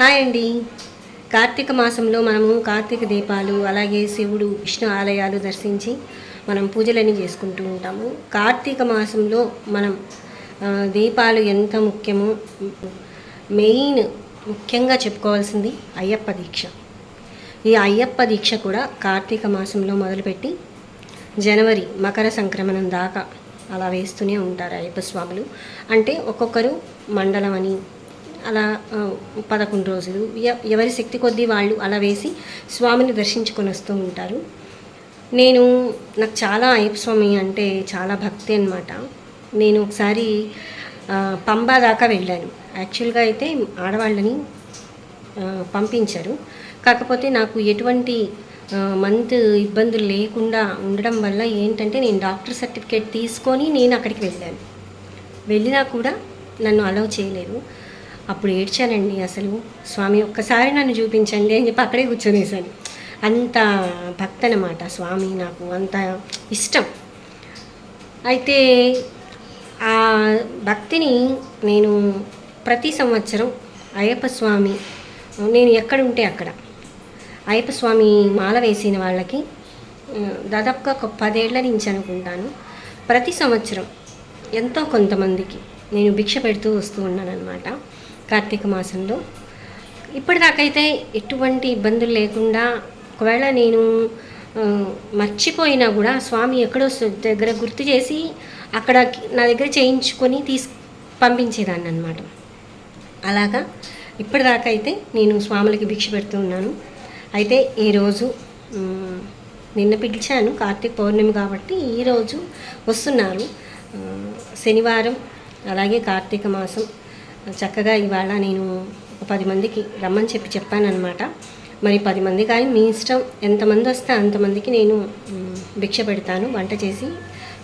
Hi అండి. కార్తీక మాసంలో మనము కార్తీక దీపాలు అలాగే శివుడు విష్ణు ఆలయాలు దర్శించి మనం పూజలన్నీ చేసుకుంటూ ఉంటాము. కార్తీక మాసంలో మనం దీపాలు ఎంత ముఖ్యమో మెయిన్ ముఖ్యంగా చెప్పుకోవాల్సింది అయ్యప్ప దీక్ష. ఈ అయ్యప్ప దీక్ష కూడా కార్తీక మాసంలో మొదలుపెట్టి జనవరి మకర సంక్రమణం దాకా అలా వేస్తూనే ఉంటారు అయ్యప్ప స్వాములు. అంటే ఒక్కొక్కరు మండలం అని అలా పదకొండు రోజులు. ఎవరి శక్తి కొద్దీ వాళ్ళు అలా వేసి స్వామిని దర్శించుకొని వస్తూ ఉంటారు. నేను నాకు చాలా అయ్యప్ప స్వామి అంటే చాలా భక్తి అనమాట నేను ఒకసారి పంబా దాకా వెళ్ళాను. యాక్చువల్గా అయితే ఆడవాళ్ళని పంపించారు. కాకపోతే నాకు ఎటువంటి మంత్ ఇబ్బందులు లేకుండా ఉండడం వల్ల ఏంటంటే నేను డాక్టర్ సర్టిఫికేట్ తీసుకొని నేను అక్కడికి వెళ్ళాను. వెళ్ళినా కూడా నన్ను అలౌ చేయలేదు. అప్పుడు ఏడ్చానండి అసలు స్వామి ఒక్కసారి నన్ను చూపించండి అని చెప్పి అక్కడే కూర్చొనేసాను. అంత భక్తి అనమాట స్వామి నాకు అంత ఇష్టం. అయితే ఆ భక్తిని నేను ప్రతి సంవత్సరం అయ్యప్ప స్వామి నేను ఎక్కడుంటే అక్కడ. అయ్యప్ప స్వామి మాల వేసిన వాళ్ళకి దాదాపుగా ఒక పదేళ్ళ నుంచి అనుకుంటాను. ప్రతి సంవత్సరం ఎంతో కొంతమందికి నేను భిక్ష పెడుతూ వస్తూ ఉన్నాను అనమాట కార్తీక మాసంలో. ఇప్పటిదాకైతే ఎటువంటి ఇబ్బందులు లేకుండా ఒకవేళ నేను మర్చిపోయినా కూడా స్వామి ఎక్కడో దగ్గర గుర్తు చేసి అక్కడ నా దగ్గర చేయించుకొని తీసు పంపించేదాన్ని అనమాట అలాగా ఇప్పటిదాకా అయితే నేను స్వాములకి భిక్ష పెడుతూ ఉన్నాను. అయితే ఈరోజు నిన్న పిలిచాను కార్తీక పౌర్ణమి కాబట్టి ఈరోజు వస్తున్నారు. శనివారం అలాగే కార్తీక మాసం చక్కగా ఇవాళ నేను ఒక పది మందికి రమ్మని చెప్పి చెప్పానన్నమాట. మరి పది మంది కానీ మీ ఇష్టం ఎంతమంది వస్తే అంతమందికి నేను భిక్ష పెడతాను వంట చేసి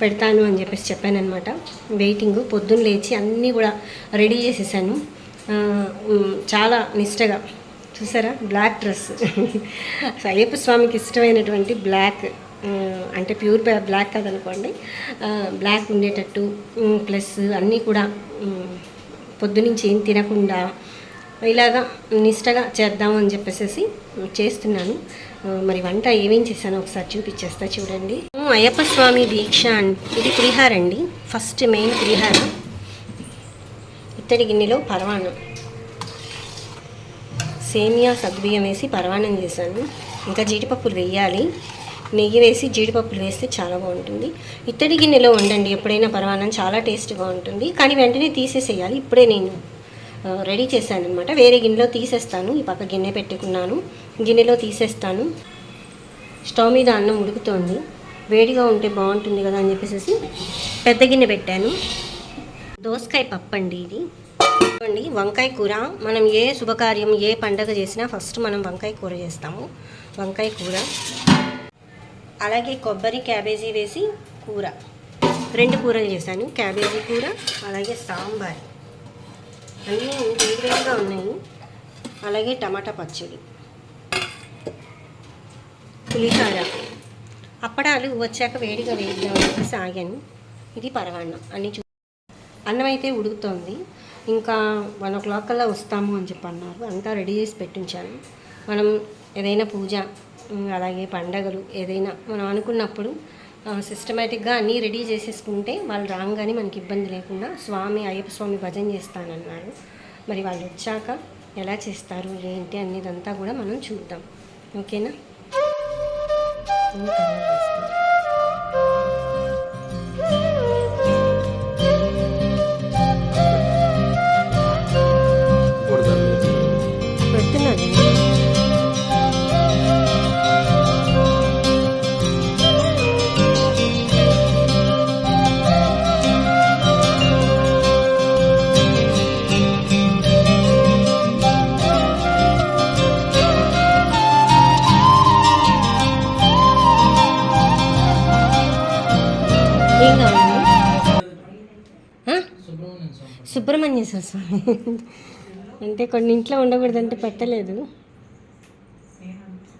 పెడతాను అని చెప్పేసి చెప్పానమాట వెయిటింగ్ పొద్దున్న లేచి అన్నీ కూడా రెడీ చేసేసాను. చాలా నిష్టగా. చూసారా? Black dress. అయ్యప్ప స్వామికి ఇష్టమైనటువంటి బ్లాక్ అంటే ప్యూర్ బ్లాక్ కాదనుకోండి. బ్లాక్ ఉండేటట్టు ప్లస్ అన్నీ కూడా పొద్దునుంచి ఏం తినకుండా ఇలాగా నిష్టగా చేద్దాం అని చెప్పేసి చేస్తున్నాను మరి వంట ఏమేం చేశానో ఒకసారి చూపించేస్తా చూడండి. అయ్యప్ప స్వామి దీక్ష ఇది పులిహార అండి. ఫస్ట్ మెయిన్ పులిహార. ఇత్తడి గిన్నెలో పరవాణం సేమియా సగ్గుబియ్యం వేసి పరవాణం చేశాను. ఇంకా జీడిపప్పులు వేయాలి. నెయ్యి వేసి జీడిపప్పులు వేస్తే చాలా బాగుంటుంది. ఇత్తడి గిన్నెలో వండండి ఎప్పుడైనా పరవానం చాలా టేస్ట్గా ఉంటుంది. కానీ వెంటనే తీసేసేయాలి. ఇప్పుడే నేను రెడీ చేశాను అనమాట వేరే గిన్నెలో తీసేస్తాను. ఈ పక్క గిన్నె పెట్టుకున్నాను. గిన్నెలో తీసేస్తాను. స్టవ్ మీద అన్నం ఉడుకుతోంది. వేడిగా ఉంటే బాగుంటుంది కదా అని చెప్పేసి పెద్ద గిన్నె పెట్టాను. దోసకాయ పప్పు అండి ఇది. చూడండి వంకాయ కూర. మనం ఏ శుభకార్యం ఏ పండగ చేసినా ఫస్ట్ మనం వంకాయ కూర చేస్తాము. వంకాయ కూర. అలాగే కొబ్బరి క్యాబేజీ వేసి కూర. రెండు కూరలు చేశాను. క్యాబేజీ కూర అలాగే సాంబార్. అన్నీ వేడివేడిగా ఉన్నాయి. అలాగే టమాటా పచ్చడి. పులిహార. అప్పడాలు వచ్చాక వేడిగా వేద్దామని సాగాను. ఇది పరవాన్నం అన్ని చూ అన్నం అయితే ఉడుకుతోంది. ఇంకా వన్ ఓ క్లాక్ కల్లా వస్తాము అని చెప్పి అన్నారు అంతా రెడీ చేసి పెట్టించాను. మనం ఏదైనా పూజ అలాగే పండగలు ఏదైనా మనం అనుకున్నప్పుడు సిస్టమేటిక్గా అన్నీ రెడీ చేసేసుకుంటే వాళ్ళు రాగానే మనకి ఇబ్బంది లేకుండా స్వామి అయ్యప్ప స్వామి భజన చేస్తానన్నారు. మరి వాళ్ళు వచ్చాక ఎలా చేస్తారు ఏంటి అనేదంతా కూడా మనం చూద్దాం. ఓకేనా? సుబ్రహ్మణ్యేశ్వర స్వామి. అంటే కొన్ని ఇంట్లో ఉండకూడదంటే పెట్టలేదు.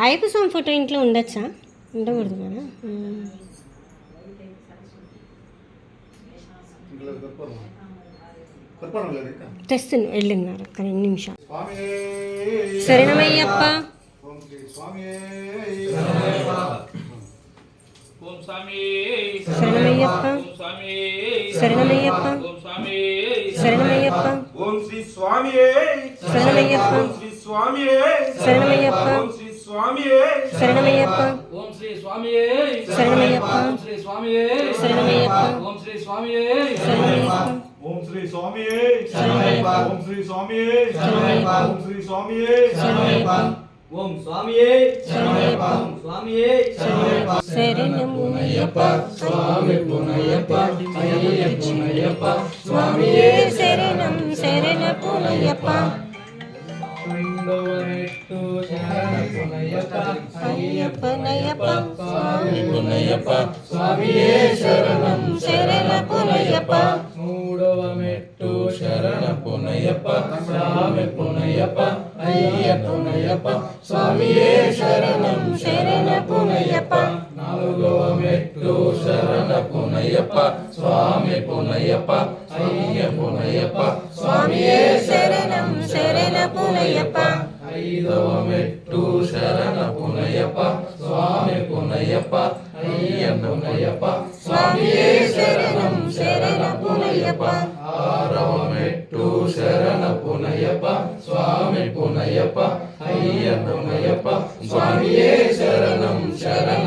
అయ్యప్ప స్వామి ఫోటో ఇంట్లో ఉండొచ్చా? ఉండకూడదు కదా? తెస్తుంది చెప్పండి వెళ్ళినారు ఒక రెండు నిమిషాలు. సరేనమయ్యప్ప శరణమయ్యప్ప ఓం శ్రీ స్వామి శరణమయ్యప్ప శరణమయ్యప్ప ఓం స్వామి శరణమయ్యప్ప ఓం శ్రీ స్వామి శరణమయ్యప్ప ఓం శ్రీ స్వామి శరణమయ్యప్ప ఓం శ్రీ స్వామి శరణమయ్యప్ప ఓం శ్రీ స్వామి శరణమయ్యప్ప ఓం శ్రీ స్వామి శరణమయ్యప్ప ఓం శ్రీ స్వామి శరణమయ్యప్ప ఓం శ్రీ స్వామి శరణమయ్యప్ప. ఓం శ్రీ స్వామి శరణమయ్యప్ప. ఓం శ్రీ స్వామి శరణమయ్యప్ప ఓం స్వామియే శరణమయ్యప్ప. ఓం స్వామియే శరణమయ్యప్ప స్వామి పునయ్యప్ప అయ్యప్ప పునయ్యప్ప స్వామియే అయ్యప్ప నయ్యప్ప స్వామి పునయ్యప్ప స్వామియే శరణం శరణ పునయ్యప్ప మూడవ మెట్టు శరణ పునయ్యప్ప స్వామి పునయ్యప్ప అయ్య పునయ్యప్ప స్వామియే శరణం శరణ పునయ్యప్ప నాలుగవ మెట్టు శరణ పునయ్యప్ప స్వామి పునయ్యప్ప అయ్య పునయ్యప్ప స్వామియే శరణం శరణ పునయ్యప్ప ఐదవ మెట్టు శరణ పునయ్యప్ప పునయ్యప్ప అయ్య పునయ్యప్ప స్వామియే శరణం శరణ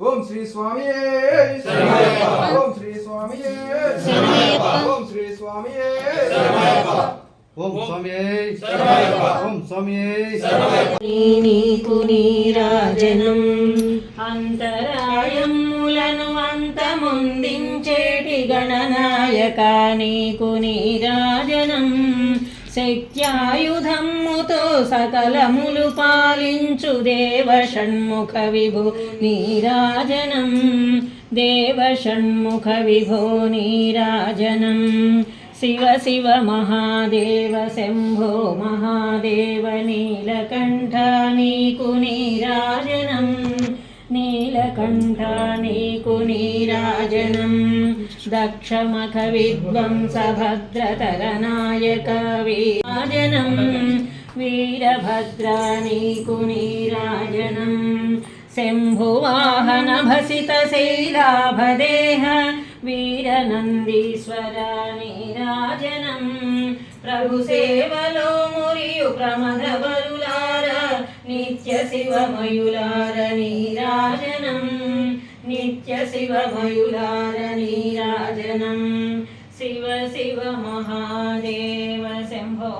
ఓం శ్రీ స్వామి. ఓం శ్రీ స్వామి. ఓం శ్రీ స్వామి. ఓం స్వామి. ఓం స్వామి నీకు నీరాజనం అంతరాయములను అంతమొందించేటి గణనాయక నీకు నీరాజనం శక్త్యాయుధమ్ముతో సకలములు పాలించు దేవ షణ్ముఖ విభో నీరాజనం. దేవ షణ్ముఖ విభో నీరాజనం. శివ శివ మహాదేవ శంభో మహాదేవ నీలకంఠ నీకు నీరాజనం. నీలకంఠ నీకు నీరాజనం. దక్షమఖ విద్వంస భద్రతర నాయక వీరాజనం వీరభద్ర నీకు నీరాజనం శంభువాహన భసిత శైలాభదేహ నిత్య శివమయులార నీరాజనం. శివ శివ మహాదేవ శంభో